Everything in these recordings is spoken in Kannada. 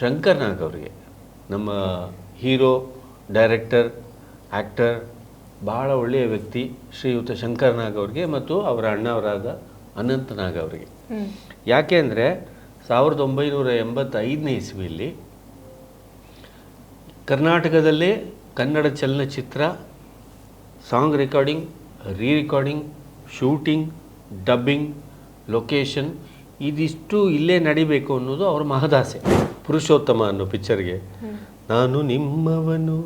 ಶಂಕರ್ ನಾಗ್ ಅವರಿಗೆ ನಮ್ಮ ಹೀರೋ ಡೈರೆಕ್ಟರ್ ಆ್ಯಕ್ಟರ್ ಭಾಳ ಒಳ್ಳೆಯ ವ್ಯಕ್ತಿ ಶ್ರೀಯುತ ಶಂಕರ್ ನಾಗ್ ಅವರಿಗೆ ಮತ್ತು ಅವರ ಅಣ್ಣವರಾದ ಅನಂತ್ ನಾಗ್ ಅವರಿಗೆ ಯಾಕೆ ಅಂದರೆ ಸಾವಿರದ ಒಂಬೈನೂರ ಎಂಬತ್ತೈದನೇ ಇಸ್ವಿಯಲ್ಲಿ ಕರ್ನಾಟಕದಲ್ಲೇ ಕನ್ನಡ ಚಲನಚಿತ್ರ song recording re recording shooting dubbing location ಇದಿಷ್ಟು ಇಲ್ಲೇ ನಡಿಬೇಕು ಅನ್ನೋದು ಅವ್ರ ಮಹದಾಸೆ. ಪುರುಷೋತ್ತಮ ಅನ್ನೋ ಪಿಕ್ಚರ್ಗೆ ನಾನು ನಿಮ್ಮವನು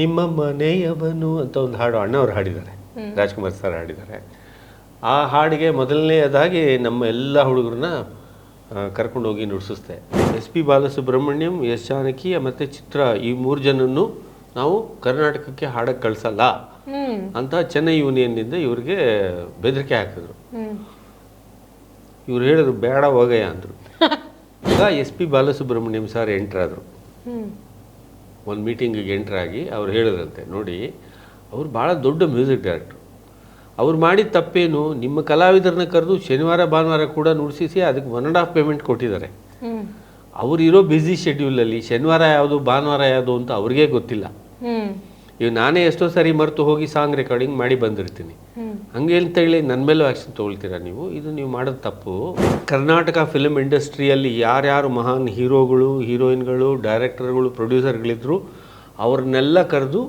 ನಿಮ್ಮ ಮನೆಯವನು ಅಂತ ಒಂದು ಹಾಡು ಅಣ್ಣವ್ರು ಹಾಡಿದ್ದಾರೆ. ರಾಜ್ಕುಮಾರ್ ಸರ್ ಹಾಡಿದ್ದಾರೆ. ಆ ಹಾಡಿಗೆ ಮೊದಲನೆಯದಾಗಿ ನಮ್ಮ ಎಲ್ಲ ಹುಡುಗರನ್ನ ಕರ್ಕೊಂಡು ಹೋಗಿ ನುಡಿಸುತ್ತೆ. S P Balasubrahmanyam S Janaki ಮತ್ತು ಚಿತ್ರ ಈ ಮೂರು ಜನನ್ನು ನಾವು ಕರ್ನಾಟಕಕ್ಕೆ ಹಾಡಕ್ಕೆ ಕಳಿಸಲ್ಲ ಅಂತ ಚೆನ್ನೈ ಯೂನಿಯನ್ನಿಂದ ಇವ್ರಿಗೆ ಬೆದರಿಕೆ ಹಾಕಿದ್ರು. ಇವ್ರು ಹೇಳಿದ್ರು ಬೇಡ ಹೋಗಯ್ಯ ಅಂದರು. ಈಗ ಎಸ್ ಪಿ ಬಾಲಸುಬ್ರಹ್ಮಣ್ಯಂ ಸರ್ ಎಂಟ್ರಾದರು ಒಂದು ಮೀಟಿಂಗಿಗೆ ಎಂಟ್ರಾಗಿ ಅವ್ರು ಹೇಳಿದ್ರಂತೆ ನೋಡಿ ಅವ್ರು ಭಾಳ ದೊಡ್ಡ ಮ್ಯೂಸಿಕ್ ಡೈರೆಕ್ಟ್ರು. ಅವ್ರು ಮಾಡಿದ ತಪ್ಪೇನು ನಿಮ್ಮ ಕಲಾವಿದರನ್ನ ಕರೆದು ಶನಿವಾರ ಭಾನುವಾರ ಕೂಡ ನುಡಿಸಿಸಿ ಅದಕ್ಕೆ ಒನ್ ಆ್ಯಂಡ್ ಹಾಫ್ ಪೇಮೆಂಟ್ ಕೊಟ್ಟಿದ್ದಾರೆ. ಅವರಿರೋ ಅವ್ರು ಇರೋ ಬ್ಯುಸಿ ಶೆಡ್ಯೂಲಲ್ಲಿ ಶನಿವಾರ ಯಾವುದು ಭಾನುವಾರ ಯಾವುದು ಅಂತ ಅವ್ರಿಗೆ ಗೊತ್ತಿಲ್ಲ. ಹ್ಮ್ ನಾನೇ ಎಷ್ಟೋ ಸಾರಿ ಮರೆತು ಹೋಗಿ ಸಾಂಗ್ ರೆಕಾರ್ಡಿಂಗ್ ಮಾಡಿ ಬಂದಿರ್ತೀನಿ. ಹಂಗೆ ಅಂತ ಹೇಳಿ ನನ್ನ ಮೇಲೂ ಆ್ಯಕ್ಷನ್ ತೊಗೊಳ್ತೀರಾ ನೀವು? ಇದು ನೀವು ಮಾಡೋದು ತಪ್ಪು. ಕರ್ನಾಟಕ ಫಿಲ್ಮ್ ಇಂಡಸ್ಟ್ರಿಯಲ್ಲಿ ಯಾರ್ಯಾರು ಮಹಾನ್ ಹೀರೋಗಳು ಹೀರೋಯಿನ್ಗಳು ಡೈರೆಕ್ಟರ್ಗಳು ಪ್ರೊಡ್ಯೂಸರ್ಗಳಿದ್ರು ಅವ್ರನ್ನೆಲ್ಲ ಕರೆದು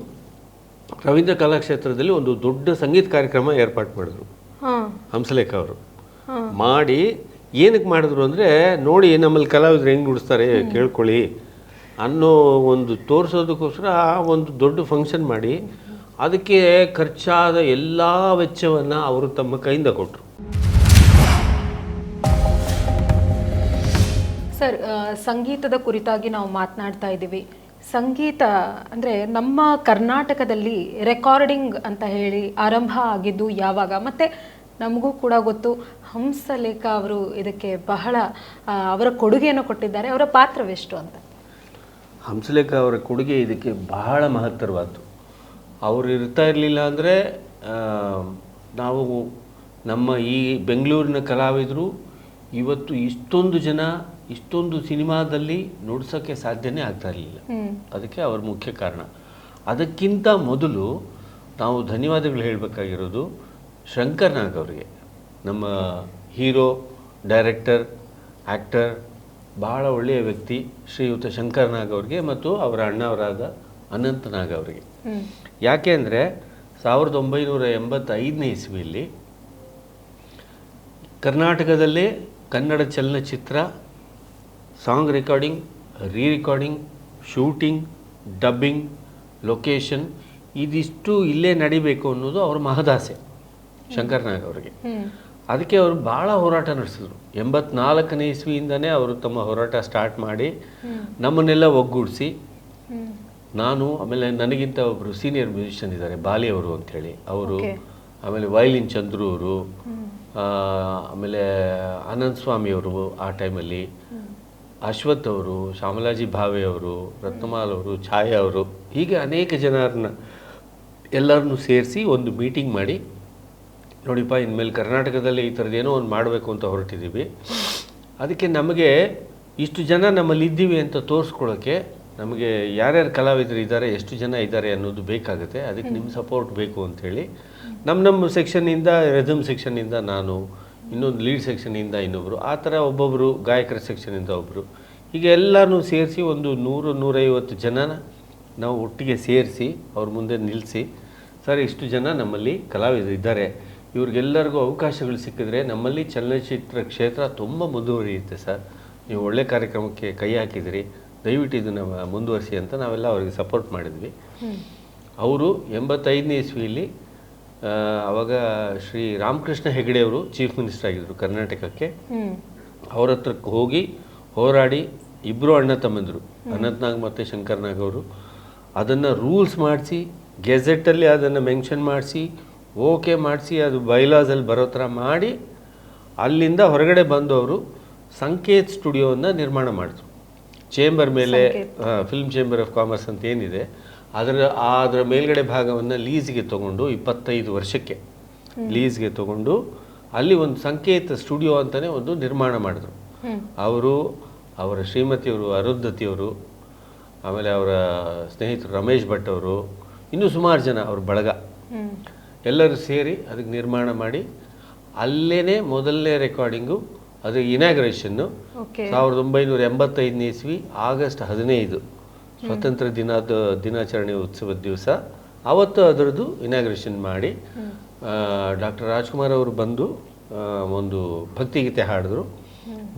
ರವೀಂದ್ರ ಕಲಾಕ್ಷೇತ್ರದಲ್ಲಿ ಒಂದು ದೊಡ್ಡ ಸಂಗೀತ ಕಾರ್ಯಕ್ರಮ ಏರ್ಪಾಟ್ ಮಾಡಿದ್ರು. ಹಂಸಲೇಖ ಅವರು. ಮಾಡಿ ಏನಕ್ಕೆ ಮಾಡಿದ್ರು ಅಂದರೆ ನೋಡಿ ನಮ್ಮಲ್ಲಿ ಕಲಾವಿದ್ರು ಹೆಂಗೆ ನುಡಿಸ್ತಾರೆ ಕೇಳ್ಕೊಳ್ಳಿ. ಅನ್ನೋ ಒಂದು ತೋರಿಸೋದಕ್ಕೋಸ್ಕರ ಒಂದು ದೊಡ್ಡ ಫಂಕ್ಷನ್ ಮಾಡಿ ಅದಕ್ಕೆ ಖರ್ಚಾದ ಎಲ್ಲ ವೆಚ್ಚವನ್ನು ಅವರು ತಮ್ಮ ಕೈಯಿಂದ ಕೊಟ್ಟರು ಸರ್ ಸಂಗೀತದ ಕುರಿತಾಗಿ ನಾವು ಮಾತನಾಡ್ತಾ ಇದ್ದೀವಿ. ಸಂಗೀತ ಅಂದರೆ ನಮ್ಮ ಕರ್ನಾಟಕದಲ್ಲಿ ರೆಕಾರ್ಡಿಂಗ್ ಅಂತ ಹೇಳಿ ಆರಂಭ ಆಗಿದ್ದು ಯಾವಾಗ? ಮತ್ತು ನಮಗೂ ಕೂಡ ಗೊತ್ತು, ಹಂಸಲೇಖ ಅವರು ಇದಕ್ಕೆ ಬಹಳ ಅವರ ಕೊಡುಗೆಯನ್ನು ಕೊಟ್ಟಿದ್ದಾರೆ. ಅವರ ಪಾತ್ರವೆಷ್ಟು ಅಂತ? ಹಂಸಲೇಖ ಅವರ ಕೊಡುಗೆ ಇದಕ್ಕೆ ಬಹಳ ಮಹತ್ತರವಾದ್ದು. ಅವರು ಇರ್ತಾ ಇರಲಿಲ್ಲ ಅಂದರೆ ನಾವು ನಮ್ಮ ಈ ಬೆಂಗಳೂರಿನ ಕಲಾವಿದರು ಇವತ್ತು ಇಷ್ಟೊಂದು ಜನ ಇಷ್ಟೊಂದು ಸಿನಿಮಾದಲ್ಲಿ ನುಡ್ಸೋಕ್ಕೆ ಸಾಧ್ಯನೇ ಆಗ್ತಾ ಇರಲಿಲ್ಲ. ಅದಕ್ಕೆ ಅವ್ರ ಮುಖ್ಯ ಕಾರಣ. ಅದಕ್ಕಿಂತ ಮೊದಲು ನಾವು ಧನ್ಯವಾದಗಳು ಹೇಳಬೇಕಾಗಿರೋದು ಶಂಕರ್ ನಾಗ್ ಅವರಿಗೆ. ನಮ್ಮ ಹೀರೋ ಡೈರೆಕ್ಟರ್ ಆ್ಯಕ್ಟರ್ ಬಹಳ ಒಳ್ಳೆಯ ವ್ಯಕ್ತಿ ಶ್ರೀಯುತ ಶಂಕರ್ ನಾಗ್ ಅವರಿಗೆ ಮತ್ತು ಅವರ ಅಣ್ಣವರಾದ ಅನಂತನಾಗ್ ಅವರಿಗೆ. ಯಾಕೆ ಅಂದರೆ ಸಾವಿರದ ಒಂಬೈನೂರ ಎಂಬತ್ತೈದನೇ ಇಸ್ವಿಯಲ್ಲಿ ಕರ್ನಾಟಕದಲ್ಲೇ ಕನ್ನಡ ಚಲನಚಿತ್ರ song recording re recording shooting dubbing location ಇದಿಷ್ಟು ಇಲ್ಲೇ ನಡಿಬೇಕು ಅನ್ನೋದು ಅವ್ರ ಮಹದಾಸೆ ಶಂಕರ್ನಾಗ್ ಅವರಿಗೆ. ಅದಕ್ಕೆ ಅವರು ಭಾಳ ಹೋರಾಟ ನಡೆಸಿದ್ರು. ಎಂಬತ್ನಾಲ್ಕನೇ ಇಸ್ವಿಯಿಂದನೇ ಅವರು ತಮ್ಮ ಹೋರಾಟ ಸ್ಟಾರ್ಟ್ ಮಾಡಿ ನಮ್ಮನ್ನೆಲ್ಲ ಒಗ್ಗೂಡಿಸಿ ನಾನು ಆಮೇಲೆ ನನಗಿಂತ ಒಬ್ಬರು ಸೀನಿಯರ್ ಮ್ಯೂಸಿಷಿಯನ್ ಇದ್ದಾರೆ ಬಾಲಿ ಅವರು ಅಂಥೇಳಿ ಅವರು ಆಮೇಲೆ ವೈಲಿನ್ ಚಂದ್ರು ಅವರು ಆಮೇಲೆ ಆನಂದ್ ಸ್ವಾಮಿ ಅವರು ಆ ಟೈಮಲ್ಲಿ ಅಶ್ವಥ್ ಅವರು ಶ್ಯಾಮಲಾಜಿ ಭಾವೆ ಅವರು ರತ್ನಮಾಲ್ ಅವರು ಛಾಯಾ ಅವರು ಹೀಗೆ ಅನೇಕ ಜನರನ್ನ ಎಲ್ಲರನ್ನೂ ಸೇರಿಸಿ ಒಂದು ಮೀಟಿಂಗ್ ಮಾಡಿ ನೋಡಿಪ್ಪ ಇನ್ಮೇಲೆ ಕರ್ನಾಟಕದಲ್ಲಿ ಈ ಥರದ್ದು ಏನೋ ಒಂದು ಮಾಡಬೇಕು ಅಂತ ಹೊರಟಿದ್ದೀವಿ. ಅದಕ್ಕೆ ನಮಗೆ ಇಷ್ಟು ಜನ ನಮ್ಮಲ್ಲಿ ಇದ್ದೀವಿ ಅಂತ ತೋರಿಸ್ಕೊಳ್ಳೋಕ್ಕೆ ನಮಗೆ ಯಾರ್ಯಾರು ಕಲಾವಿದರು ಇದ್ದಾರೆ ಎಷ್ಟು ಜನ ಇದ್ದಾರೆ ಅನ್ನೋದು ಬೇಕಾಗುತ್ತೆ. ಅದಕ್ಕೆ ನಿಮ್ಮ ಸಪೋರ್ಟ್ ಬೇಕು ಅಂಥೇಳಿ ನಮ್ಮ ನಮ್ಮ ಸೆಕ್ಷನ್ನಿಂದ ರಿದಮ್ ಸೆಕ್ಷನ್ನಿಂದ ನಾನು ಇನ್ನೊಂದು ಲೀಡ್ ಸೆಕ್ಷನ್ನಿಂದ ಇನ್ನೊಬ್ಬರು ಆ ಥರ ಒಬ್ಬೊಬ್ಬರು ಗಾಯಕರ ಸೆಕ್ಷನ್ನಿಂದ ಒಬ್ಬರು ಈಗ ಎಲ್ಲರೂ ಸೇರಿಸಿ ಒಂದು ನೂರು ನೂರೈವತ್ತು ಜನನ ನಾವು ಒಟ್ಟಿಗೆ ಸೇರಿಸಿ ಅವ್ರ ಮುಂದೆ ನಿಲ್ಲಿಸಿ ಸರ್ ಇಷ್ಟು ಜನ ನಮ್ಮಲ್ಲಿ ಕಲಾವಿದರು ಇದ್ದಾರೆ. ಇವ್ರಿಗೆಲ್ಲರಿಗೂ ಅವಕಾಶಗಳು ಸಿಕ್ಕಿದ್ರೆ ನಮ್ಮಲ್ಲಿ ಚಲನಚಿತ್ರ ಕ್ಷೇತ್ರ ತುಂಬ ಮುಂದುವರಿಯುತ್ತೆ ಸರ್. ನೀವು ಒಳ್ಳೆ ಕಾರ್ಯಕ್ರಮಕ್ಕೆ ಕೈ ಹಾಕಿದಿರಿ. ದಯವಿಟ್ಟು ಇದನ್ನು ಮುಂದುವರಿಸಿ ಅಂತ ನಾವೆಲ್ಲ ಅವರಿಗೆ ಸಪೋರ್ಟ್ ಮಾಡಿದ್ವಿ. ಅವರು ಎಂಬತ್ತೈದನೇ ಇಸ್ವಿಯಲ್ಲಿ ಅವಾಗ ಶ್ರೀ ರಾಮಕೃಷ್ಣ ಹೆಗಡೆ ಅವರು ಚೀಫ್ ಮಿನಿಸ್ಟರ್ ಆಗಿದ್ದರು ಕರ್ನಾಟಕಕ್ಕೆ. ಅವ್ರ ಹತ್ರಕ್ಕೆ ಹೋಗಿ ಹೋರಾಡಿ ಇಬ್ಬರು ಅಣ್ಣ ತಮ್ಮಂದರು ಅನಂತನಾಗ್ ಮತ್ತು ಶಂಕರ್ನಾಗ್ ಅವರು. ಅದನ್ನು ರೂಲ್ಸ್ ಮಾಡಿಸಿ ಗೆಜೆಟಲ್ಲಿ ಅದನ್ನು ಮೆನ್ಷನ್ ಮಾಡಿಸಿ ಓಕೆ ಮಾಡಿಸಿ ಅದು ಬೈಲಾಸಲ್ಲಿ ಬರೋ ಥರ ಮಾಡಿ ಅಲ್ಲಿಂದ ಹೊರಗಡೆ ಬಂದು ಅವರು ಸಂಕೇತ್ ಸ್ಟುಡಿಯೋವನ್ನು ನಿರ್ಮಾಣ ಮಾಡಿದ್ರು. ಚೇಂಬರ್ ಮೇಲೆ ಫಿಲ್ಮ್ ಚೇಂಬರ್ ಆಫ್ ಕಾಮರ್ಸ್ ಅಂತ ಏನಿದೆ ಅದರ ಅದರ ಮೇಲ್ಗಡೆ ಭಾಗವನ್ನು ಲೀಸ್ಗೆ ತಗೊಂಡು ಇಪ್ಪತ್ತೈದು ವರ್ಷಕ್ಕೆ ಲೀಸ್ಗೆ ತಗೊಂಡು ಅಲ್ಲಿ ಒಂದು ಸಂಕೇತ ಸ್ಟುಡಿಯೋ ಅಂತಲೇ ಒಂದು ನಿರ್ಮಾಣ ಮಾಡಿದ್ರು. ಅವರು ಅವರ ಶ್ರೀಮತಿಯವರು ಅರುಂಧತಿಯವರು ಆಮೇಲೆ ಅವರ ಸ್ನೇಹಿತರು ರಮೇಶ್ ಭಟ್ ಅವರು ಇನ್ನೂ ಸುಮಾರು ಜನ ಅವ್ರ ಬಳಗ. ಎಲ್ಲರೂ ಸೇರಿ ಅದಕ್ಕೆ ನಿರ್ಮಾಣ ಮಾಡಿ ಅಲ್ಲೇ ಮೊದಲನೇ ರೆಕಾರ್ಡಿಂಗು ಅದು ಇನಾಗ್ರೇಷನ್ನು ಸಾವಿರದ ಒಂಬೈನೂರ ಎಂಬತ್ತೈದನೇ ಇಸ್ವಿ ಆಗಸ್ಟ್ ಹದಿನೈದು. ಸ್ವತಂತ್ರ ದಿನದ ದಿನಾಚರಣೆ ಉತ್ಸವದ ದಿವಸ. ಅವತ್ತು ಅದರದ್ದು ಇನಾಗ್ರೇಷನ್ ಮಾಡಿ ಡಾಕ್ಟರ್ ರಾಜ್ಕುಮಾರ್ ಅವರು ಬಂದು ಒಂದು ಭಕ್ತಿಗೀತೆ ಹಾಡಿದ್ರು.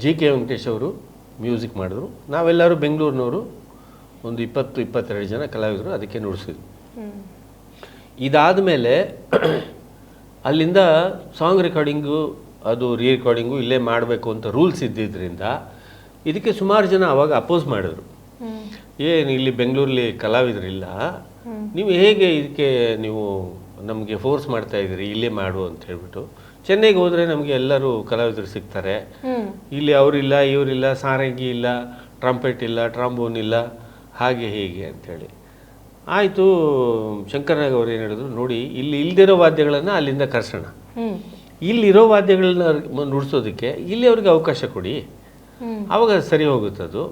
ಜಿ ಕೆ ವೆಂಕಟೇಶ್ ಅವರು ಮ್ಯೂಸಿಕ್ ಮಾಡಿದ್ರು. ನಾವೆಲ್ಲರೂ ಬೆಂಗಳೂರಿನವರು ಒಂದು ಇಪ್ಪತ್ತು ಇಪ್ಪತ್ತೆರಡು ಜನ ಕಲಾವಿದರು ಅದಕ್ಕೆ ನುಡಿಸಿದ್ವಿ. ಇದಾದ ಮೇಲೆ ಅಲ್ಲಿಂದ ಸಾಂಗ್ ರೆಕಾರ್ಡಿಂಗು ಅದು ರೀ ರೆಕಾರ್ಡಿಂಗು ಇಲ್ಲೇ ಮಾಡಬೇಕು ಅಂತ ರೂಲ್ಸ್ ಇದ್ದಿದ್ದರಿಂದ ಇದಕ್ಕೆ ಸುಮಾರು ಜನ ಅವಾಗ ಅಪೋಸ್ ಮಾಡಿದ್ರು. ಏನು ಇಲ್ಲಿ ಬೆಂಗಳೂರಲ್ಲಿ ಕಲಾವಿದರಿಲ್ಲ ನೀವು ಹೇಗೆ ಇದಕ್ಕೆ ನೀವು ನಮಗೆ ಫೋರ್ಸ್ ಮಾಡ್ತಾ ಇದ್ದೀರಿ ಇಲ್ಲೇ ಮಾಡು ಅಂತ ಹೇಳ್ಬಿಟ್ಟು ಚೆನ್ನೈಗೆ ಹೋದರೆ ನಮಗೆ ಎಲ್ಲರೂ ಕಲಾವಿದರು ಸಿಗ್ತಾರೆ. ಇಲ್ಲಿ ಅವರಿಲ್ಲ ಇವರಿಲ್ಲ ಸಾರಂಗಿ ಇಲ್ಲ ಟ್ರಂಪೆಟ್ ಇಲ್ಲ ಟ್ರಾಂಬೋನ್ ಇಲ್ಲ ಹಾಗೆ ಹೀಗೆ ಅಂಥೇಳಿ ಆಯಿತು ಶಂಕರ್ನಾಗ್ ಅವ್ರು ಏನು ಹೇಳಿದ್ರು ನೋಡಿ ಇಲ್ಲಿ ಇಲ್ದಿರೋ ವಾದ್ಯಗಳನ್ನು ಅಲ್ಲಿಂದ ಕರ್ಸೋಣ. ಇಲ್ಲಿರೋ ವಾದ್ಯಗಳನ್ನ ನುಡಿಸೋದಕ್ಕೆ ಇಲ್ಲಿ ಅವ್ರಿಗೆ ಅವಕಾಶ ಕೊಡಿ. ಅವಾಗ ಸರಿ ಸರಿ ಹೋಗುತ್ತದು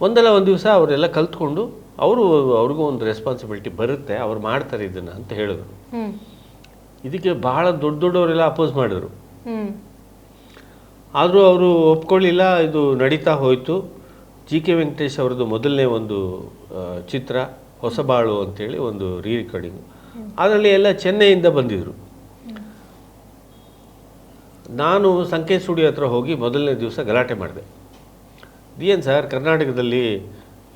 ಒಂದಲ್ಲ ಒಂದು ದಿವಸ ಅವರೆಲ್ಲ ಕಲ್ತ್ಕೊಂಡು ಅವರು ಅವ್ರಿಗೂ ಒಂದು ರೆಸ್ಪಾನ್ಸಿಬಿಲಿಟಿ ಬರುತ್ತೆ ಅವ್ರು ಮಾಡ್ತಾರೆ ಇದನ್ನು ಅಂತ ಹೇಳಿದ್ರು. ಇದಕ್ಕೆ ಬಹಳ ದೊಡ್ಡ ದೊಡ್ಡವರೆಲ್ಲ ಅಪೋಸ್ ಮಾಡಿದ್ರು. ಆದರೂ ಅವರು ಒಪ್ಕೊಳ್ಳಿಲ್ಲ ಇದು ನಡೀತಾ ಹೋಯಿತು. ಜಿ ಕೆ ವೆಂಕಟೇಶ್ ಅವ್ರದ್ದು ಮೊದಲನೇ ಒಂದು ಚಿತ್ರ. ಹೊಸಬಾಳು ಅಂತೇಳಿ ಒಂದು ರೀ ರೆಕಾರ್ಡಿಂಗು. ಅದರಲ್ಲಿ ಎಲ್ಲ ಚೆನ್ನೈಯಿಂದ ಬಂದಿದ್ದರು ನಾನು ಸಂಕೇತ್ ಸ್ಟುಡಿಯೋ ಹತ್ರ ಹೋಗಿ ಮೊದಲನೇ ದಿವಸ ಗಲಾಟೆ ಮಾಡಿದೆ. ಏನು ಸರ್ ಕರ್ನಾಟಕದಲ್ಲಿ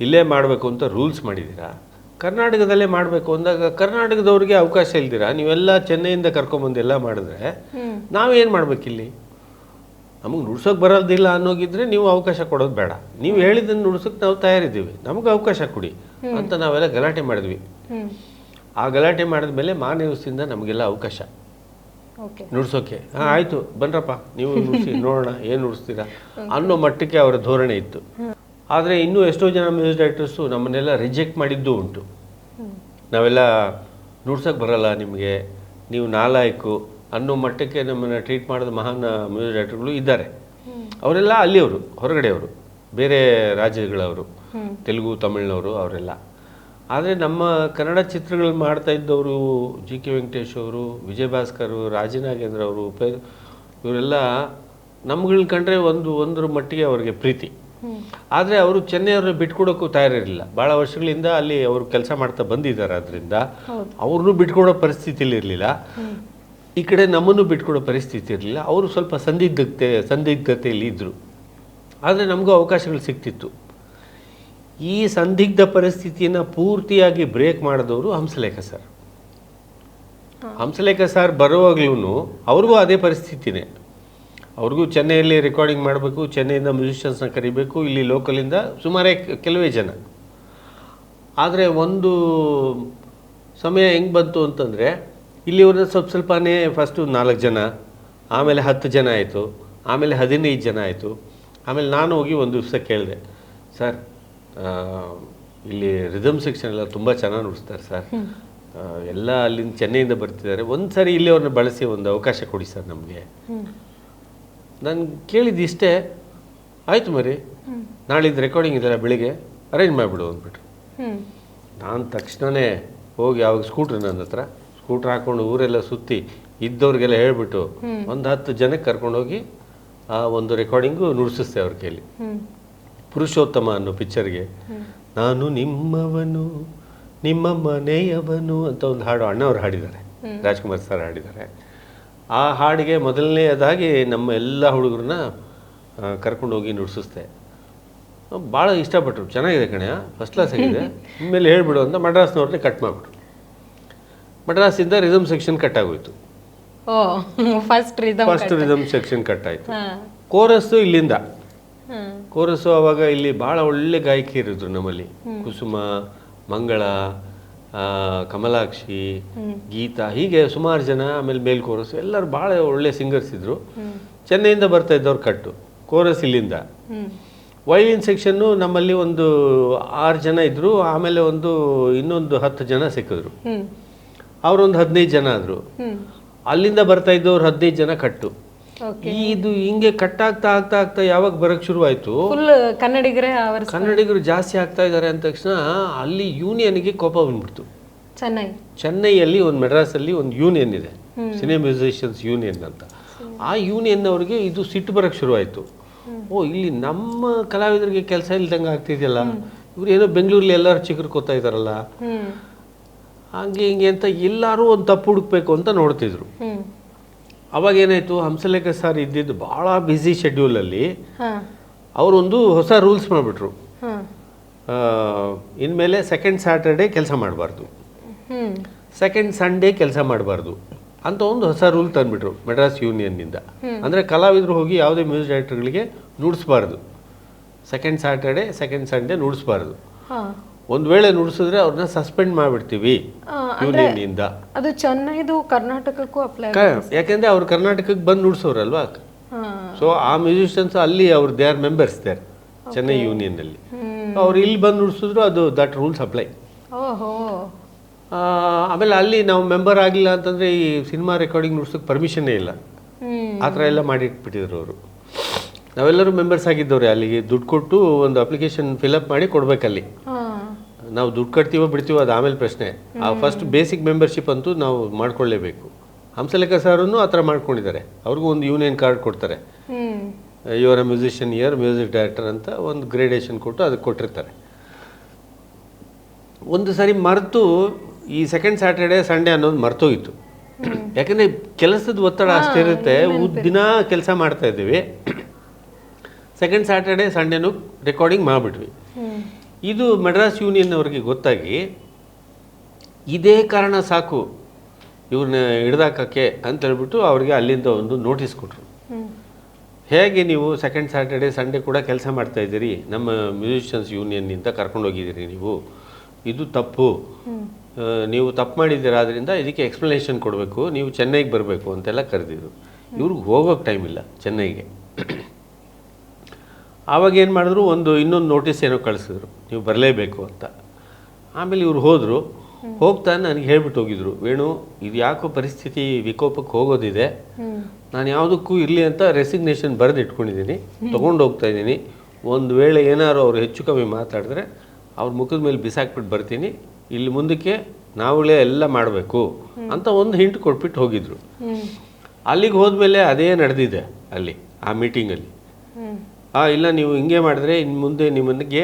ಇಲ್ಲೇ ಮಾಡಬೇಕು ಅಂತ ರೂಲ್ಸ್ ಮಾಡಿದ್ದೀರಾ? ಕರ್ನಾಟಕದಲ್ಲೇ ಮಾಡಬೇಕು ಅಂದಾಗ ಕರ್ನಾಟಕದವ್ರಿಗೆ ಅವಕಾಶ ಇಲ್ದಿರಾ? ನೀವೆಲ್ಲ ಚೆನ್ನೈಯಿಂದ ಕರ್ಕೊಂಬಂದು ಎಲ್ಲ ಮಾಡಿದ್ರೆ ನಾವೇನು ಮಾಡ್ಬೇಕಿಲ್ಲಿ? ನಮಗೆ ನುಡ್ಸೋಕೆ ಬರೋದಿಲ್ಲ ಅನ್ನೋಗಿದ್ರೆ ನೀವು ಅವಕಾಶ ಕೊಡೋದು ಬೇಡ. ನೀವು ಹೇಳಿದ್ದನ್ನು ನುಡ್ಸೋಕೆ ನಾವು ತಯಾರಿದ್ದೀವಿ. ನಮಗೆ ಅವಕಾಶ ಕೊಡಿ ಅಂತ ನಾವೆಲ್ಲ ಗಲಾಟೆ ಮಾಡಿದ್ವಿ. ಆ ಗಲಾಟೆ ಮಾಡಿದ ಮೇಲೆ ಮಾನ್ಯವ್ಸಿಂದ ನಮಗೆಲ್ಲ ಅವಕಾಶ. ನುಡ್ಸೋಕೆ. ಹಾಂ ಆಯಿತು ಬನ್ರಪ್ಪ ನೀವು ನುಡಿಸಿ ನೋಡೋಣ ಏನು ನುಡಿಸ್ತೀರಾ ಅನ್ನೋ ಮಟ್ಟಕ್ಕೆ ಅವರ ಧೋರಣೆ ಇತ್ತು. ಆದರೆ ಇನ್ನೂ ಎಷ್ಟೋ ಜನ ಮ್ಯೂಸಿಕ್ ಡೈರೆಕ್ಟರ್ಸು ನಮ್ಮನ್ನೆಲ್ಲ ರಿಜೆಕ್ಟ್ ಮಾಡಿದ್ದು ಉಂಟು. ನಾವೆಲ್ಲ ನುಡ್ಸೋಕೆ ಬರಲ್ಲ ನಿಮಗೆ ನೀವು ನಾಲಾಯಕು ಅನ್ನೋ ಮಟ್ಟಕ್ಕೆ ನಮ್ಮನ್ನು ಟ್ರೀಟ್ ಮಾಡಿದ ಮಹಾನ್ ಮ್ಯೂಸಿಕ್ ಡೈರೆಕ್ಟರ್ಗಳು ಇದ್ದಾರೆ. ಅವರೆಲ್ಲ ಅಲ್ಲಿಯವರು ಹೊರಗಡೆಯವರು ಬೇರೆ ರಾಜ್ಯಗಳವರು ತೆಲುಗು ತಮಿಳ್ನವರು ಅವರೆಲ್ಲ. ಆದರೆ ನಮ್ಮ ಕನ್ನಡ ಚಿತ್ರಗಳು ಮಾಡ್ತಾ ಇದ್ದವರು ಜಿ ಕೆ ವೆಂಕಟೇಶ್ ಅವರು ವಿಜಯ್ ಭಾಸ್ಕರ್ ರಾಜನಾಗೇಂದ್ರ ಅವರು ಉಪೇ ಇವರೆಲ್ಲ ನಮ್ಗಳನ್ನ ಕಂಡ್ರೆ ಒಂದು ಒಂದರ ಮಟ್ಟಿಗೆ ಅವರಿಗೆ ಪ್ರೀತಿ. ಆದರೆ ಅವರು ಚೆನ್ನೈಯವ್ರನ್ನ ಬಿಟ್ಕೊಡೋಕ್ಕೂ ತಯಾರಿರಲಿಲ್ಲ. ಭಾಳ ವರ್ಷಗಳಿಂದ ಅಲ್ಲಿ ಅವರು ಕೆಲಸ ಮಾಡ್ತಾ ಬಂದಿದ್ದಾರೆ ಅದರಿಂದ. ಅವ್ರನ್ನೂ ಬಿಟ್ಕೊಡೋ ಪರಿಸ್ಥಿತಿಲಿ ಇರಲಿಲ್ಲ. ಈ ಕಡೆ ನಮ್ಮನ್ನು ಬಿಟ್ಕೊಡೋ ಪರಿಸ್ಥಿತಿ ಇರಲಿಲ್ಲ. ಅವರು ಸ್ವಲ್ಪ ಸಂದಿಗ್ಧತೆ ಸಂದಿಗ್ಧತೆಯಲ್ಲಿ ಇದ್ದರು ಆದರೆ ನಮಗೂ ಅವಕಾಶಗಳು ಸಿಗ್ತಿತ್ತು ಈ ಸಂದಿಗ್ಧ ಪರಿಸ್ಥಿತಿಯನ್ನು ಪೂರ್ತಿಯಾಗಿ ಬ್ರೇಕ್ ಮಾಡಿದವರು ಹಂಸಲೇಖ ಸರ್. ಹಂಸಲೇಖ ಸರ್ ಬರುವಾಗ್ಲೂ ಅವ್ರಿಗೂ ಅದೇ ಪರಿಸ್ಥಿತಿನೇ. ಅವ್ರಿಗೂ ಚೆನ್ನೈಯಲ್ಲಿ ರೆಕಾರ್ಡಿಂಗ್ ಮಾಡಬೇಕು ಚೆನ್ನೈಯಿಂದ ಮ್ಯೂಸಿಷಿಯನ್ಸ್ನ ಕರಿಬೇಕು ಇಲ್ಲಿ ಲೋಕಲಿಂದ ಸುಮಾರೇ ಕೆಲವೇ ಜನ. ಆದರೆ ಒಂದು ಸಮಯ ಹೆಂಗೆ ಬಂತು ಅಂತಂದರೆ ಇಲ್ಲಿವ್ರನ್ನ ಸ್ವಲ್ಪ ಸ್ವಲ್ಪನೇ ಫಸ್ಟು ನಾಲ್ಕು ಜನ ಆಮೇಲೆ ಹತ್ತು ಜನ ಆಯಿತು ಆಮೇಲೆ ಹದಿನೈದು ಜನ ಆಯಿತು. ಆಮೇಲೆ ನಾನು ಹೋಗಿ ಒಂದು ದಿವಸ ಕೇಳಿದೆ ಸರ್ ಇಲ್ಲಿ ರಿದಮ್ ಸೆಕ್ಷನ್ ಎಲ್ಲ ತುಂಬ ಚೆನ್ನಾಗಿ ನುಡಿಸ್ತಾರೆ ಸರ್. ಎಲ್ಲ ಅಲ್ಲಿಂದ ಚೆನ್ನೈಯಿಂದ ಬರ್ತಿದ್ದಾರೆ. ಒಂದು ಸಾರಿ ಇಲ್ಲಿ ಅವ್ರನ್ನ ಬಳಸಿ ಒಂದು ಅವಕಾಶ ಕೊಡಿ ಸರ್ ನಮಗೆ. ನಾನು ಕೇಳಿದ್ದು ಇಷ್ಟೇ ಆಯಿತು ಮರಿ ನಾಳಿದ್ದು ರೆಕಾರ್ಡಿಂಗ್ ಇದೆಲ್ಲ ಬೆಳಿಗ್ಗೆ ಅರೇಂಜ್ ಮಾಡಿಬಿಡು ಅಂದ್ಬಿಟ್ರು. ನಾನು ತಕ್ಷಣವೇ ಹೋಗಿ ಅವಾಗ ಸ್ಕೂಟ್ರ್ ನನ್ನ ಹತ್ರ ಸ್ಕೂಟ್ರ್ ಹಾಕೊಂಡು ಊರೆಲ್ಲ ಸುತ್ತಿ ಇದ್ದವ್ರಿಗೆಲ್ಲ ಹೇಳ್ಬಿಟ್ಟು ಒಂದು ಹತ್ತು ಜನಕ್ಕೆ ಕರ್ಕೊಂಡೋಗಿ ಆ ಒಂದು ರೆಕಾರ್ಡಿಂಗು ನುಡಿಸಿಸ್ತೆ ಅವ್ರ ಕೈಲಿ. ಪುರುಷೋತ್ತಮ ಅನ್ನೋ ಪಿಕ್ಚರ್ಗೆ ನಾನು ನಿಮ್ಮವನು ನಿಮ್ಮ ಮನೆಯವನು ಅಂತ ಒಂದು ಹಾಡು ಅಣ್ಣವ್ರು ಹಾಡಿದ್ದಾರೆ. ರಾಜ್ಕುಮಾರ್ ಸರ್ ಹಾಡಿದ್ದಾರೆ. ಆ ಹಾಡಿಗೆ ಮೊದಲನೇದಾಗಿ ನಮ್ಮ ಎಲ್ಲ ಹುಡುಗರನ್ನ ಕರ್ಕೊಂಡೋಗಿ ನುಡಿಸಿಸ್ತೆ ಭಾಳ ಇಷ್ಟಪಟ್ಟರು. ಚೆನ್ನಾಗಿದೆ ಕಣೆ ಫಸ್ಟ್ ಕ್ಲಾಸ್ ಆಗಿದೆ. ಮೇಲೆ ಹೇಳ್ಬಿಡು ಅಂತ ಮಡ್ರಾಸ್ನವ್ರನ್ನೇ ಕಟ್ ಮಾಡಿಬಿಟ್ರು. ಮಡ್ರಾಸಿಂದ ರಿದಮ್ ಸೆಕ್ಷನ್ ಕಟ್ ಆಗೋಯ್ತು. ಓ first rhythm first rhythm section cut ಆಯಿತು. ಕೋರಸ್ಸು ಇಲ್ಲಿಂದ. ಕೋರಸ್ಸು ಅವಾಗ ಇಲ್ಲಿ ಭಾಳ ಒಳ್ಳೆ ಗಾಯಕಿ ಇರಿದ್ರು ನಮ್ಮಲ್ಲಿ. ಕುಸುಮ ಮಂಗಳ ಕಮಲಾಕ್ಷಿ ಗೀತಾ ಹೀಗೆ ಸುಮಾರು ಜನ ಆಮೇಲೆ ಮೇಲ್ ಕೋರಸ್ ಎಲ್ಲರೂ ಭಾಳ ಒಳ್ಳೆ ಸಿಂಗರ್ಸ್ ಇದ್ರು. ಚೆನ್ನೈಯಿಂದ ಬರ್ತಾ ಇದ್ದವ್ರು ಕಟ್ಟು ಕೋರಸ್ ಇಲ್ಲಿಂದ. ವೈಲಿನ್ ಸೆಕ್ಷನ್ನು ನಮ್ಮಲ್ಲಿ ಒಂದು ಆರು ಜನ ಇದ್ರು ಆಮೇಲೆ ಒಂದು ಇನ್ನೊಂದು ಹತ್ತು ಜನ ಸಿಕ್ಕಿದ್ರು. ಅವರೊಂದು ಹದಿನೈದು ಜನ ಆದರು. ಅಲ್ಲಿಂದ ಬರ್ತಾ ಇದ್ದವ್ರು ಹದಿನೈದು ಜನ ಕಟ್ಟು. ಇದು ಹಿಂಗೆ ಕಟ್ ಆಗ್ತಾ ಆಗ್ತಾ ಆಗ್ತಾ ಯಾವಾಗ ಬರಕ್ ಶುರುವಾಯ್ತು? ಕನ್ನಡಿಗರೇ ಕನ್ನಡಿಗರು ಜಾಸ್ತಿ ಆಗ್ತಾ ಇದ್ದಾರೆ ಅಂದ ತಕ್ಷಣ ಅಲ್ಲಿ ಯೂನಿಯನ್ಗೆ ಕೋಪ ಬಂದ್ಬಿಡ್ತು. ಚೆನ್ನೈ. ಚೆನ್ನೈಯಲ್ಲಿ ಒಂದು ಮೆಡ್ರಾಸಲ್ಲಿ ಒಂದು ಯೂನಿಯನ್ ಇದೆ. ಸಿನಿಮಾ ಮ್ಯೂಸಿಷಿಯನ್ಸ್ ಯೂನಿಯನ್ ಅಂತ. ಆ ಯೂನಿಯನ್ ಅವರಿಗೆ ಇದು ಸಿಟ್ಟು ಬರಕ್ಕೆ ಶುರುವಾಯಿತು. ಓ ಇಲ್ಲಿ ನಮ್ಮ ಕಲಾವಿದರಿಗೆ ಕೆಲಸ ಇಲ್ದಂಗೆ ಆಗ್ತಿದೆಯಲ್ಲ? ಇವ್ರು ಏನೋ ಬೆಂಗಳೂರಲ್ಲಿ ಎಲ್ಲರೂ ಚಿಕ್ಕರು ಇದ್ದಾರಲ್ಲ? ಹ್ಮ್. ಹಂಗೆ ಹಿಂಗೆ ಅಂತ ಎಲ್ಲರೂ ಒಂದು ತಪ್ಪು ಹುಡುಕ್ಬೇಕು ಅಂತ ನೋಡ್ತಿದ್ರು. ಅವಾಗ ಏನಾಯಿತು ಹಂಸಲೇಖ ಸರ್ ಇದ್ದಿದ್ದು ಭಾಳ ಬ್ಯುಸಿ ಶೆಡ್ಯೂಲಲ್ಲಿ ಅವರೊಂದು ಹೊಸ ರೂಲ್ಸ್ ಮಾಡಿಬಿಟ್ರು. ಇನ್ಮೇಲೆ ಸೆಕೆಂಡ್ ಸ್ಯಾಟರ್ಡೇ ಕೆಲಸ ಮಾಡಬಾರ್ದು. ಸೆಕೆಂಡ್ ಸಂಡೇ ಕೆಲಸ ಮಾಡಬಾರ್ದು ಅಂತ ಒಂದು ಹೊಸ ರೂಲ್ ತಂದ್ಬಿಟ್ರು ಮೆಡ್ರಾಸ್ ಯೂನಿಯನ್ನಿಂದ ಅಂದರೆ ಕಲಾವಿದರು ಹೋಗಿ ಯಾವುದೇ ಮ್ಯೂಸಿಕ್ ಡೈರೆಕ್ಟರ್ಗಳಿಗೆ ನುಡಿಸ್ಬಾರ್ದು. ಸೆಕೆಂಡ್ ಸ್ಯಾಟರ್ಡೇ ಸೆಕೆಂಡ್ ಸಂಡೇ ನುಡಿಸ್ಬಾರ್ದು. ಒಂದು ವೇಳೆ ನುಡಿಸಿದ್ರೆ ಅವ್ರನ್ನ ಸಸ್ಪೆಂಡ್ ಮಾಡಿಬಿಡ್ತೀವಿ ಯೂನಿಯನ್ನಿಂದ. ಅದು ಚೆನ್ನೈದು ಕರ್ನಾಟಕಕ್ಕೂ ಅಪ್ಲೈ ಯಾಕೆಂದ್ರೆ ಅವ್ರು ಕರ್ನಾಟಕಕ್ಕೆ ಬಂದು ನುಡಿಸೋರಲ್ವಾ? ಸೊ ಆ ಮ್ಯೂಸಿಷಿಯನ್ಸ್ ಅಲ್ಲಿ ಅವ್ರು they are members there Chennai union ಅಲ್ಲಿ ಅವ್ರು ಇಲ್ಲಿ ಬಂದು ನುಡಿಸಿದ್ರು ಅದು ದಟ್ ರೂಲ್ಸ್ ಅಪ್ಲೈ ಆಮೇಲೆ ಅಲ್ಲಿ ನಾವು ಮೆಂಬರ್ ಆಗಿಲ್ಲ ಅಂತಂದ್ರೆ ಈ ಸಿನಿಮಾ ರೆಕಾರ್ಡಿಂಗ್ ನುಡ್ಸೋಕ್ಕೆ ಪರ್ಮಿಷನ್ನೇ ಇಲ್ಲ. ಆ ಥರ ಎಲ್ಲ ಮಾಡಿಟ್ಬಿಟ್ಟಿದ್ರು ಅವರು. ನಾವೆಲ್ಲರೂ ಮೆಂಬರ್ಸ್ ಆಗಿದ್ದವ್ರೆ ಅಲ್ಲಿಗೆ ದುಡ್ಡು ಕೊಟ್ಟು ಒಂದು ಅಪ್ಲಿಕೇಶನ್ ಫಿಲಪ್ ಮಾಡಿ ಕೊಡ್ಬೇಕಲ್ಲಿ. ನಾವು ದುಡ್ಡು ಕಟ್ತೀವೋ ಬಿಡ್ತೀವೋ ಅದು ಆಮೇಲೆ ಪ್ರಶ್ನೆ. ಆ ಫಸ್ಟ್ ಬೇಸಿಕ್ ಮೆಂಬರ್ಶಿಪ್ ಅಂತೂ ನಾವು ಮಾಡ್ಕೊಳ್ಳೇಬೇಕು. ಹಂಸಲೇಖ ಸಾರನ್ನು ಆ ಥರ ಮಾಡ್ಕೊಂಡಿದ್ದಾರೆ. ಅವ್ರಿಗೂ ಒಂದು ಯೂನಿಯನ್ ಕಾರ್ಡ್ ಕೊಡ್ತಾರೆ. ಇವರ ಮ್ಯೂಸಿಷಿಯನ್ ಇಯರ್ ಮ್ಯೂಸಿಕ್ ಡೈರೆಕ್ಟರ್ ಅಂತ ಒಂದು ಗ್ರೇಡೇಷನ್ ಕೊಟ್ಟು ಅದಕ್ಕೆ ಕೊಟ್ಟಿರ್ತಾರೆ. ಒಂದು ಸರಿ ಮರೆತು ಈ ಸೆಕೆಂಡ್ ಸ್ಯಾಟರ್ಡೆ ಸಂಡೇ ಅನ್ನೋದು ಮರ್ತೋಗಿತ್ತು. ಯಾಕಂದರೆ ಕೆಲಸದ ಒತ್ತಡ ಅಷ್ಟಿರುತ್ತೆ ದಿನ ಕೆಲಸ ಮಾಡ್ತಾ ಇದ್ದೀವಿ. ಸೆಕೆಂಡ್ ಸ್ಯಾಟರ್ಡೆ ಸಂಡೇನು ರೆಕಾರ್ಡಿಂಗ್ ಮಾಡಿಬಿಟ್ವಿ. ಇದು ಮಡ್ರಾಸ್ ಯೂನಿಯನ್ ಅವರಿಗೆ ಗೊತ್ತಾಗಿ ಇದೇ ಕಾರಣ ಸಾಕು ಇವ್ರನ್ನ ಹಿಡ್ದಾಕಕ್ಕೆ ಅಂತ ಹೇಳ್ಬಿಟ್ಟು ಅವ್ರಿಗೆ ಅಲ್ಲಿಂದ ಒಂದು ನೋಟಿಸ್ ಕೊಟ್ಟರು ಹೇಗೆ ನೀವು ಸೆಕೆಂಡ್ ಸ್ಯಾಟರ್ಡೆ ಸಂಡೇ ಕೂಡ ಕೆಲಸ ಮಾಡ್ತಾ ಇದ್ದೀರಿ? ನಮ್ಮ ಮ್ಯೂಸಿಷಿಯನ್ಸ್ ಯೂನಿಯನ್ನಿಂದ ಕರ್ಕೊಂಡು ಹೋಗಿದ್ದೀರಿ ನೀವು. ಇದು ತಪ್ಪು. ನೀವು ತಪ್ಪು ಮಾಡಿದ್ದೀರ? ಆದ್ದರಿಂದ ಇದಕ್ಕೆ ಎಕ್ಸ್ಪ್ಲನೇಷನ್ ಕೊಡಬೇಕು. ನೀವು ಚೆನ್ನೈಗೆ ಬರಬೇಕು ಅಂತೆಲ್ಲ ಕರೆದಿದ್ರು. ಇವ್ರಿಗೆ ಹೋಗೋಕ್ಕೆ ಟೈಮ್ ಇಲ್ಲ ಚೆನ್ನೈಗೆ. ಆವಾಗ ಏನು ಮಾಡಿದ್ರು, ಒಂದು ಇನ್ನೊಂದು ನೋಟಿಸ್ ಏನೋ ಕಳಿಸಿದ್ರು. ನೀವು ಬರಲೇಬೇಕು ಅಂತ. ಆಮೇಲೆ ಇವ್ರು ಹೋದರು. ಹೋಗ್ತಾ ನನಗೆ ಹೇಳ್ಬಿಟ್ಟು ಹೋಗಿದ್ರು, ವೇಣು, ಇದು ಯಾಕೋ ಪರಿಸ್ಥಿತಿ ವಿಕೋಪಕ್ಕೆ ಹೋಗೋದಿದೆ. ನಾನು ಯಾವುದಕ್ಕೂ ಇರಲಿ ಅಂತ ರೆಸಿಗ್ನೇಷನ್ ಬರೆದು ಇಟ್ಕೊಂಡಿದ್ದೀನಿ ತೊಗೊಂಡು ಹೋಗ್ತಾ ಇದ್ದೀನಿ. ಒಂದು ವೇಳೆ ಏನಾದ್ರು ಅವ್ರು ಹೆಚ್ಚು ಕಮ್ಮಿ ಮಾತಾಡಿದ್ರೆ, ಅವ್ರ ಮುಖದ ಮೇಲೆ ಬಿಸಾಕ್ಬಿಟ್ಟು ಬರ್ತೀನಿ. ಇಲ್ಲಿ ಮುಂದಕ್ಕೆ ನಾವುಗಳೇ ಎಲ್ಲ ಮಾಡಬೇಕು. ಅಂತ ಒಂದು ಹಿಂಟ್ ಕೊಟ್ಬಿಟ್ಟು ಹೋಗಿದ್ರು. ಅಲ್ಲಿಗೆ ಹೋದ್ಮೇಲೆ ಅದೇ ನಡೆದಿದೆ ಅಲ್ಲಿ, ಆ ಮೀಟಿಂಗಲ್ಲಿ ಆ ಇಲ್ಲ ನೀವು ಹಿಂಗೆ ಮಾಡಿದ್ರೆ ಇನ್ನು ಮುಂದೆ ನಿಮ್ಮನಿಗೆ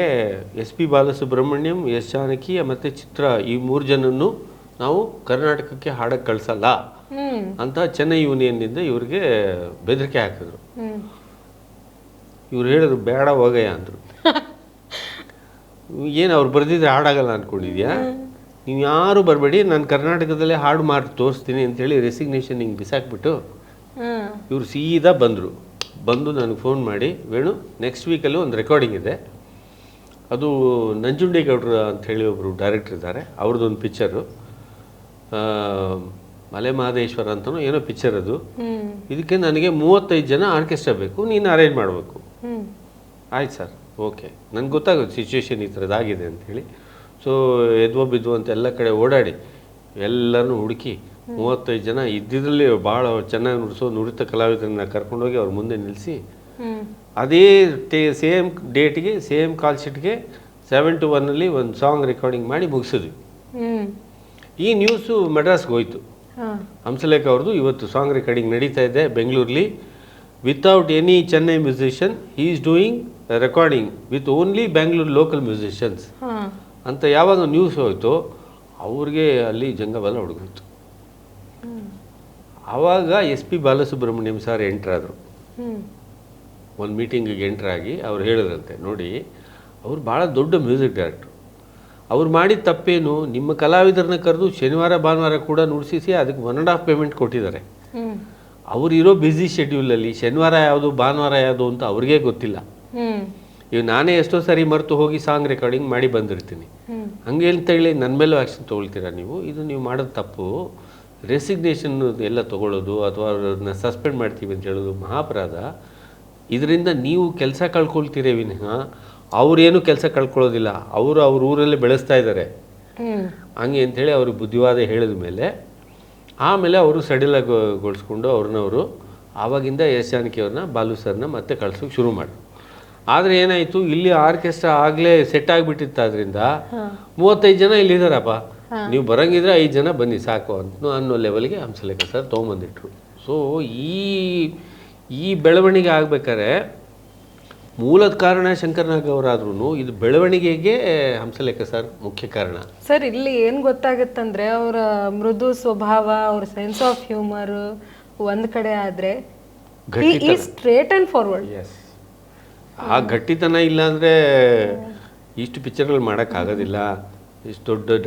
S P Balasubrahmanyam S Janaki ಮತ್ತು ಚಿತ್ರ ಈ ಮೂರು ಜನನ್ನು ನಾವು ಕರ್ನಾಟಕಕ್ಕೆ ಹಾಡಕ್ಕೆ ಕಳಿಸಲ್ಲ ಅಂತ ಚೆನ್ನೈ ಯೂನಿಯನ್ನಿಂದ ಇವ್ರಿಗೆ ಬೆದರಿಕೆ ಹಾಕಿದ್ರು. ಇವ್ರು ಹೇಳಿದ್ರು ಬೇಡ ಹೋಗಯ್ಯ ಅಂದರು. ಏನು ಅವ್ರು ಬರೆದಿದ್ರೆ ಹಾಡಾಗಲ್ಲ ಅಂದ್ಕೊಂಡಿದ್ಯಾ ನೀವು ಯಾರು ಬರಬೇಡಿ ನಾನು ಕರ್ನಾಟಕದಲ್ಲೇ ಹಾಡು ಮಾಡಿ ತೋರಿಸ್ತೀನಿ ಅಂತೇಳಿ ರೆಸಿಗ್ನೇಷನ್ ಹಿಂಗೆ ಬಿಸಾಕ್ಬಿಟ್ಟು ಇವ್ರು ಸೀದಾ ಬಂದರು. ಬಂದು ನನಗೆ ಫೋನ್ ಮಾಡಿ ವೇಣು ನೆಕ್ಸ್ಟ್ ವೀಕಲ್ಲಿ ಒಂದು ರೆಕಾರ್ಡಿಂಗ್ ಇದೆ. ಅದು ನಂಜುಂಡೇಗೌಡರು ಅಂಥೇಳಿ ಒಬ್ಬರು ಡೈರೆಕ್ಟರ್ ಇದ್ದಾರೆ. ಅವ್ರದ್ದೊಂದು ಪಿಕ್ಚರು ಮಲೆ ಮಹದೇಶ್ವರ ಅಂತ ಏನೋ ಪಿಕ್ಚರ್ ಅದು. ಇದಕ್ಕೆ ನನಗೆ ಮೂವತ್ತೈದು ಜನ ಆರ್ಕೆಸ್ಟ್ರಾ ಬೇಕು ನೀನು ಅರೇಂಜ್ ಮಾಡಬೇಕು. ಆಯ್ತು ಸರ್ ಓಕೆ. ನನಗೆ ಗೊತ್ತಾಗುತ್ತೆ ಸಿಚುವೇಶನ್ ಈ ಥರದ್ದಾಗಿದೆ ಅಂಥೇಳಿ ಸೊ ಎದ್ವೋ ಬಿದ್ವೋ ಅಂತ ಎಲ್ಲ ಕಡೆ ಓಡಾಡಿ ಎಲ್ಲನೂ ಹುಡುಕಿ ಮೂವತ್ತೈದು ಜನ ಇದ್ದಿದ್ರಲ್ಲಿ ಭಾಳ ಚೆನ್ನಾಗಿ ನುಡಿಸೋ ನುರಿತ ಕಲಾವಿದರನ್ನ ಕರ್ಕೊಂಡೋಗಿ ಅವ್ರ ಮುಂದೆ ನಿಲ್ಲಿಸಿ ಅದೇ ಟೇ ಸೇಮ್ ಡೇಟ್ಗೆ ಸೇಮ್ ಕಾಲ್ ಶೀಟ್ಗೆ ಸೆವೆನ್ ಟು ಒನ್ನಲ್ಲಿ ಒಂದು ಸಾಂಗ್ ರೆಕಾರ್ಡಿಂಗ್ ಮಾಡಿ ಮುಗಿಸಿದ್ವಿ. ಈ ನ್ಯೂಸು ಮೆಡ್ರಾಸ್ಗೆ ಹೋಯ್ತು. ಹಂಸಲೇಖ ಅವ್ರದ್ದು ಇವತ್ತು ಸಾಂಗ್ ರೆಕಾರ್ಡಿಂಗ್ ನಡೀತಾ ಇದೆ ಬೆಂಗಳೂರಲ್ಲಿ. Without any Chennai musician he is doing recording with only Bangalore local musicians ಅಂತ ಯಾವಾಗ ನ್ಯೂಸ್ ಹೋಯಿತು ಅವ್ರಿಗೆ ಅಲ್ಲಿ ಜಂಗಬಲ ಹುಡುಗೋಯ್ತು ಆವಾಗ ಎಸ್ ಪಿ ಬಾಲಸುಬ್ರಹ್ಮಣ್ಯಂ ಸರ್ ಎಂಟ್ರಾದರು ಒಂದು ಮೀಟಿಂಗಿಗೆ ಎಂಟ್ರಾಗಿ ಅವ್ರು ಹೇಳಿದ್ರಂತೆ ನೋಡಿ ಅವ್ರು ಭಾಳ ದೊಡ್ಡ ಮ್ಯೂಸಿಕ್ ಡೈರೆಕ್ಟ್ರು ಅವ್ರು ಮಾಡಿದ ತಪ್ಪೇನು ನಿಮ್ಮ ಕಲಾವಿದರನ್ನ ಕರೆದು ಶನಿವಾರ ಭಾನುವಾರ ಕೂಡ ನುಡಿಸಿಸಿ ಅದಕ್ಕೆ ಒನ್ ಆ್ಯಂಡ್ ಹಾಫ್ ಪೇಮೆಂಟ್ ಕೊಟ್ಟಿದ್ದಾರೆ. ಅವ್ರು ಇರೋ ಬ್ಯುಸಿ ಶೆಡ್ಯೂಲಲ್ಲಿ ಶನಿವಾರ ಯಾವುದು ಭಾನುವಾರ ಯಾವುದು ಅಂತ ಅವ್ರಿಗೆ ಗೊತ್ತಿಲ್ಲ. ಇವ್ ನಾನೇ ಎಷ್ಟೋ ಸಾರಿ ಮರೆತು ಹೋಗಿ ಸಾಂಗ್ ರೆಕಾರ್ಡಿಂಗ್ ಮಾಡಿ ಬಂದಿರ್ತೀನಿ. ಹಂಗೆ ಅಂತ ಹೇಳಿ ನನ್ನ ಮೇಲೂ ಆ್ಯಕ್ಷನ್ ತೊಗೊಳ್ತೀರಾ ನೀವು? ಇದು ನೀವು ಮಾಡೋದು ತಪ್ಪು. ರೆಸಿಗ್ನೇಷನ್ ಎಲ್ಲ ತೊಗೊಳ್ಳೋದು ಅಥವಾ ಅವ್ರನ್ನ ಸಸ್ಪೆಂಡ್ ಮಾಡ್ತೀವಿ ಅಂತ ಹೇಳೋದು ಮಹಾಪರಾಧ. ಇದರಿಂದ ನೀವು ಕೆಲಸ ಕಳ್ಕೊಳ್ತೀರೇ ವಿನಃ ಅವ್ರೇನು ಕೆಲಸ ಕಳ್ಕೊಳ್ಳೋದಿಲ್ಲ ಅವರು ಅವ್ರ ಊರಲ್ಲೇ ಬೆಳೆಸ್ತಾ ಇದ್ದಾರೆ ಹಂಗೆ ಅಂಥೇಳಿ ಅವ್ರಿಗೆ ಬುದ್ಧಿವಾದ ಹೇಳಿದ ಮೇಲೆ ಆಮೇಲೆ ಅವರು ಸಡಿಲಗೊಳಿಸ್ಕೊಂಡು ಅವ್ರನ್ನವರು ಆವಾಗಿಂದ ಎಸ್ ಜಾನಕಿ ಅವ್ರನ್ನ ಬಾಲು ಸರ್ನ ಮತ್ತೆ ಕಳ್ಸೋಕೆ ಶುರು ಮಾಡಿ. ಆದರೆ ಏನಾಯಿತು ಇಲ್ಲಿ ಆರ್ಕೆಸ್ಟ್ರಾ ಆಗಲೇ ಸೆಟ್ ಆಗಿಬಿಟ್ಟಿತ್ತಾದ್ರಿಂದ ಮೂವತ್ತೈದು ಜನ ಇಲ್ಲಿದ್ದಾರಪ್ಪ ನೀವು ಬರಂಗಿದ್ರೆ ಐದು ಜನ ಬನ್ನಿ ಸಾಕು ಅಂತ ಅನ್ನೋ ಲೆವೆಲ್ಗೆ ಹಂಸಲೇಖ ಸರ್ ತೊಗೊಂಬಂದಿಟ್ರು. ಸೊ ಈ ಈ ಬೆಳವಣಿಗೆ ಆಗ್ಬೇಕಾದ್ರೆ ಮೂಲದ ಕಾರಣ ಶಂಕರನಾಗ್ ಅವರಾದ್ರೂ ಇದು ಬೆಳವಣಿಗೆಗೆ ಹಂಸಲೇಖ ಸರ್ ಮುಖ್ಯ ಕಾರಣ. ಸರ್ ಇಲ್ಲಿ ಏನ್ ಗೊತ್ತಾಗುತ್ತಂದ್ರೆ ಅವರ ಮೃದು ಸ್ವಭಾವ ಅವ್ರ ಸೆನ್ಸ್ ಆಫ್ ಹ್ಯೂಮರ್ ಒಂದ್ ಕಡೆ ಆದ್ರೆ ಸ್ಟ್ರೇಟ್ ಅಂಡ್ ಫಾರ್ವರ್ಡ್ ಆ ಗಟ್ಟಿತನ ಇಲ್ಲ ಅಂದ್ರೆ ಇಷ್ಟು ಪಿಕ್ಚರ್ಗಳು ಮಾಡೋಕ್ಕಾಗೋದಿಲ್ಲ ಇಷ್ಟು ದೊಡ್ಡ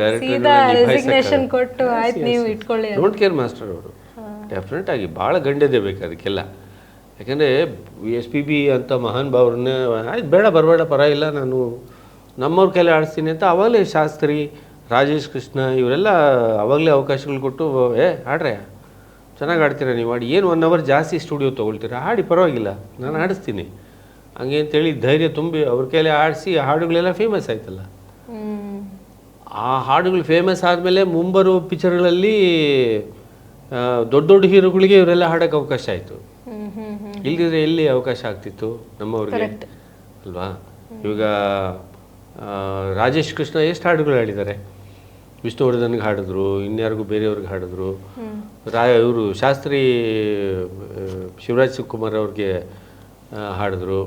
ರೆಸಿಗ್ನೇಷನ್ ಕೊಟ್ಟು ಆಯ್ತು ನೀವು ಇಟ್ಕೊಳ್ಳಿ. ಡೋಂಟ್ ಕೇರ್ ಮಾಸ್ಟರ್ ಅವರು. ಡೆಫಿನೆಟ್ ಆಗಿ ಭಾಳ ಗಂಡದೇ ಬೇಕು ಅದಕ್ಕೆಲ್ಲ. ಯಾಕಂದರೆ ಎಸ್ ಪಿ ಬಿ ಅಂತ ಮಹಾನ್ ಭಾವ್ರನ್ನ ಆಯ್ತು ಬೇಡ ಬರಬೇಡ ಪರವಾಗಿಲ್ಲ ನಾನು ನಮ್ಮವ್ರ ಕೈಲಿ ಆಡಿಸ್ತೀನಿ ಅಂತ ಅವಾಗಲೇ ಶಾಸ್ತ್ರಿ ರಾಜೇಶ್ ಕೃಷ್ಣ ಇವರೆಲ್ಲ ಅವಾಗಲೇ ಅವಕಾಶಗಳು ಕೊಟ್ಟು ಏ ಆಡ್ರೆ ಚೆನ್ನಾಗಿ ಆಡ್ತೀರಾ ನೀವು? ಆಡಿ ಏನು ಒನ್ ಅವರ್ ಜಾಸ್ತಿ ಸ್ಟುಡಿಯೋ ತೊಗೊಳ್ತೀರಾ? ಆಡಿ ಪರವಾಗಿಲ್ಲ ನಾನು ಆಡಿಸ್ತೀನಿ. ಹಂಗೆ ಅಂತೇಳಿ ಧೈರ್ಯ ತುಂಬಿ ಅವ್ರ ಕೈಲಿ ಆಡಿಸಿ ಹಾಡುಗಳೆಲ್ಲ ಫೇಮಸ್ ಆಯ್ತಲ್ಲ. ಆ ಹಾಡುಗಳು ಫೇಮಸ್ ಆದಮೇಲೆ ಮುಂಬರುವ ಪಿಕ್ಚರ್ಗಳಲ್ಲಿ ದೊಡ್ಡ ದೊಡ್ಡ ಹೀರೋಗಳಿಗೆ ಇವರೆಲ್ಲ ಹಾಡೋಕ್ಕೆ ಅವಕಾಶ ಆಯಿತು. ಇಲ್ಲದಿದ್ರೆ ಎಲ್ಲಿ ಅವಕಾಶ ಆಗ್ತಿತ್ತು ನಮ್ಮವ್ರಿಗೆ? ಅಲ್ವಾ? ಇವಾಗ ರಾಜೇಶ್ ಕೃಷ್ಣ ಎಷ್ಟು ಹಾಡುಗಳು ಹಾಡಿದ್ದಾರೆ? ವಿಷ್ಣುವರ್ಧನ್ಗೆ ಹಾಡಿದ್ರು ಇನ್ಯಾರಿಗೂ ಬೇರೆಯವ್ರಿಗೆ ಹಾಡಿದ್ರು. ರಾಯ ಇವರು ಶಾಸ್ತ್ರಿ ಶಿವರಾಜ್ ಕುಮಾರ್ ಅವ್ರಿಗೆ ಹಾಡಿದ್ರು.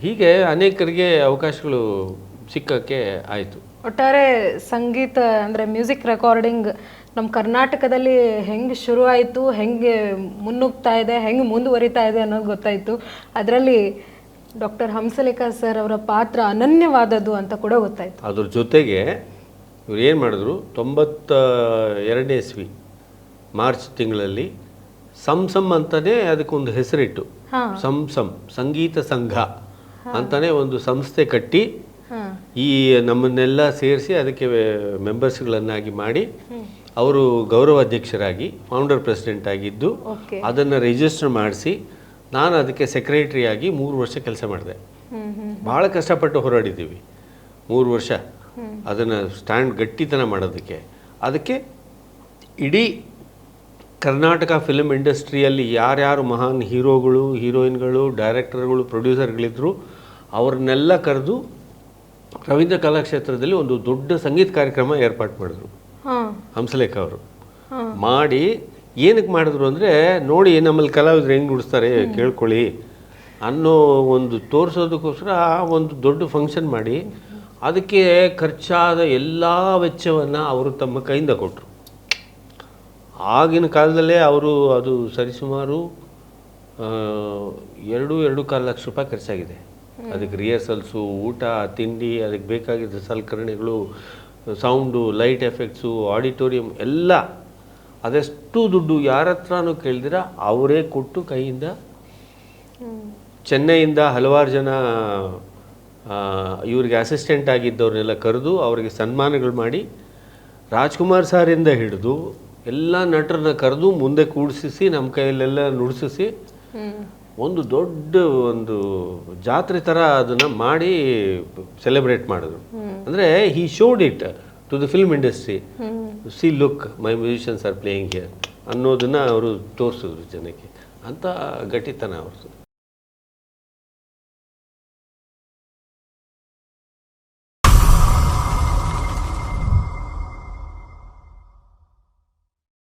ಹೀಗೆ ಅನೇಕರಿಗೆ ಅವಕಾಶಗಳು ಸಿಕ್ಕಕ್ಕೆ ಆಯಿತು. ಒಟ್ಟಾರೆ ಸಂಗೀತ ಅಂದರೆ ಮ್ಯೂಸಿಕ್ ರೆಕಾರ್ಡಿಂಗ್ ನಮ್ಮ ಕರ್ನಾಟಕದಲ್ಲಿ ಹೆಂಗೆ ಶುರು ಆಯಿತು ಹೆಂಗೆ ಮುನ್ನುಗ್ತಾ ಇದೆ ಹೆಂಗೆ ಮುಂದುವರಿತಾ ಇದೆ ಅನ್ನೋದು ಗೊತ್ತಾಯಿತು. ಅದರಲ್ಲಿ ಡಾಕ್ಟರ್ ಹಂಸಲೇಖಾ ಸರ್ ಅವರ ಪಾತ್ರ ಅನನ್ಯವಾದದ್ದು ಅಂತ ಕೂಡ ಗೊತ್ತಾಯಿತು. ಅದ್ರ ಜೊತೆಗೆ ಇವ್ರು ಏನು ಮಾಡಿದ್ರು ತೊಂಬತ್ತ ಎರಡನೇ ಇಸ್ವಿ ಮಾರ್ಚ್ ತಿಂಗಳಲ್ಲಿ ಸಂಸಮ್ ಅಂತಲೇ ಅದಕ್ಕೊಂದು ಹೆಸರಿಟ್ಟು. ಸಂಸಮ್ ಸಂಗೀತ ಸಂಘ ಅಂತಲೇ ಒಂದು ಸಂಸ್ಥೆ ಕಟ್ಟಿ ಈ ನಮ್ಮನ್ನೆಲ್ಲ ಸೇರಿಸಿ ಅದಕ್ಕೆ ಮೆಂಬರ್ಸ್ಗಳನ್ನಾಗಿ ಮಾಡಿ ಅವರು ಗೌರವ ಅಧ್ಯಕ್ಷರಾಗಿ ಫೌಂಡರ್ ಪ್ರೆಸಿಡೆಂಟ್ ಆಗಿದ್ದು ಅದನ್ನು ರಿಜಿಸ್ಟರ್ ಮಾಡಿಸಿ ನಾನು ಅದಕ್ಕೆ ಸೆಕ್ರೆಟರಿ ಆಗಿ ಮೂರು ವರ್ಷ ಕೆಲಸ ಮಾಡಿದೆ. ಭಾಳ ಕಷ್ಟಪಟ್ಟು ಹೋರಾಡಿದ್ದೀವಿ. ಮೂರು ವರ್ಷ ಅದನ್ನು ಸ್ಟ್ಯಾಂಡ್ ಗಟ್ಟಿತನ ಮಾಡೋದಕ್ಕೆ. ಅದಕ್ಕೆ ಇಡೀ ಕರ್ನಾಟಕ ಫಿಲ್ಮ್ ಇಂಡಸ್ಟ್ರಿಯಲ್ಲಿ ಯಾರ್ಯಾರು ಮಹಾನ್ ಹೀರೋಗಳು ಹೀರೋಯಿನ್ಗಳು ಡೈರೆಕ್ಟರ್ಗಳು ಪ್ರೊಡ್ಯೂಸರ್ಗಳಿದ್ರು ಅವ್ರನ್ನೆಲ್ಲ ಕರೆದು ರವೀಂದ್ರ ಕಲಾಕ್ಷೇತ್ರದಲ್ಲಿ ಒಂದು ದೊಡ್ಡ ಸಂಗೀತ ಕಾರ್ಯಕ್ರಮ ಏರ್ಪಾಟ್ ಮಾಡಿದ್ರು. ಹಂಸಲೇಖ ಅವರು. ಮಾಡಿ ಏನಕ್ಕೆ ಮಾಡಿದ್ರು ಅಂದರೆ ನೋಡಿ ನಮ್ಮಲ್ಲಿ ಕಲಾವಿದ್ರು ಹೆಂಗೆ ನುಡಿಸ್ತಾರೆ ಕೇಳ್ಕೊಳ್ಳಿ ಅನ್ನೋ ಒಂದು ತೋರಿಸೋದಕ್ಕೋಸ್ಕರ ಒಂದು ದೊಡ್ಡ ಫಂಕ್ಷನ್ ಮಾಡಿ ಅದಕ್ಕೆ ಖರ್ಚಾದ ಎಲ್ಲ ವೆಚ್ಚವನ್ನು ಅವರು ತಮ್ಮ ಕೈಯಿಂದ ಕೊಟ್ಟರು ಆಗಿನ ಕಾಲದಲ್ಲೇ ಅವರು ಅದು ಸರಿಸುಮಾರು ಎರಡು ಎರಡು ಕಾಲು ಲಕ್ಷ ರೂಪಾಯಿ ಖರ್ಚಾಗಿದೆ. ಅದಕ್ಕೆ ರಿಹರ್ಸಲ್ಸು ಊಟ, ತಿಂಡಿ, ಅದಕ್ಕೆ ಬೇಕಾಗಿದ್ದ ಸಲಕರಣೆಗಳು ಸೌಂಡು ಲೈಟ್ ಎಫೆಕ್ಟ್ಸು ಆಡಿಟೋರಿಯಂ ಎಲ್ಲ ಅದೆಷ್ಟು ದುಡ್ಡು ಯಾರ ಹತ್ರನೂ ಕೇಳಿದಿರ, ಅವರೇ ಕೊಟ್ಟು ಕೈಯಿಂದ ಚೆನ್ನೈಯಿಂದ ಹಲವಾರು ಜನ ಇವರಿಗೆ ಅಸಿಸ್ಟೆಂಟ್ ಆಗಿದ್ದವ್ರನ್ನೆಲ್ಲ ಕರೆದು ಅವರಿಗೆ ಸನ್ಮಾನಗಳು ಮಾಡಿ ರಾಜ್ಕುಮಾರ್ ಸಾರಿಂದ ಹಿಡಿದು ಎಲ್ಲ ನಟರನ್ನ ಕರೆದು ಮುಂದೆ ಕೂಡಿಸಿ ನಮ್ಮ ಕೈಯಲ್ಲೆಲ್ಲ ನುಡಿಸಿ ಒಂದು ದೊಡ್ಡ ಒಂದು ಜಾತ್ರೆ ಥರ ಅದನ್ನು ಮಾಡಿ ಸೆಲೆಬ್ರೇಟ್ ಮಾಡಿದ್ರು. ಅಂದರೆ he showed it to the film industry see look my musicians are playing here ಅನ್ನೋದನ್ನು ಅವರು ತೋರಿಸಿದ್ರು ಜನಕ್ಕೆ. ಅಂತ ಗಟ್ಟಿತನ ಅವ್ರದ್ದು